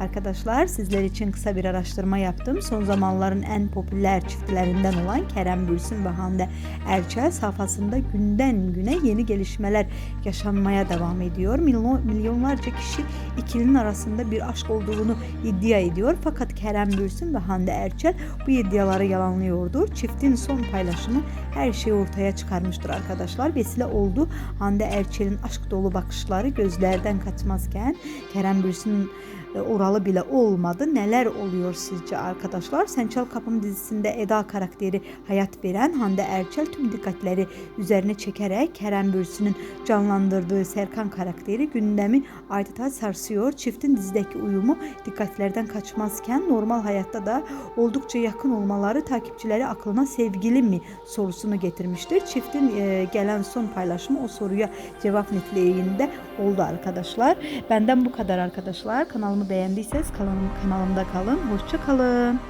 Arkadaşlar sizler için kısa bir araştırma yaptım. Son zamanların en popüler çiftlerinden olan Kerem Bürsin ve Hande Erçel safhasında günden güne yeni gelişmeler yaşanmaya devam ediyor. Milyon, milyonlarca kişi ikilinin arasında bir aşk olduğunu iddia ediyor. Fakat Kerem Bürsin ve Hande Erçel bu iddiaları yalanlıyordur. Çiftin son paylaşımı her şeyi ortaya çıkarmıştır arkadaşlar. Vesile oldu. Hande Erçel'in aşk dolu bakışları gözlerden kaçmazken Kerem e, oralı bile olmadı. Neler oluyor sizce arkadaşlar? Sen Çal Kapım dizisinde Eda karakteri hayat veren Hande Erçel tüm dikkatleri üzerine çekerek Kerem Bürsin'in canlandırdığı Serkan karakteri gündemi adeta sarsıyor. Çiftin dizideki uyumu dikkatlerden kaçmazken normal hayatta da oldukça yakın olmaları takipçileri aklına sevgili mi sorusunu getirmiştir. Çiftin e, gelen son paylaşımı o soruya cevap niteliğinde oldu arkadaşlar. Benden bu kadar arkadaşlar. Kanalımı beğendiyseniz kanalım, kanalımda kalın. Hoşça kalın.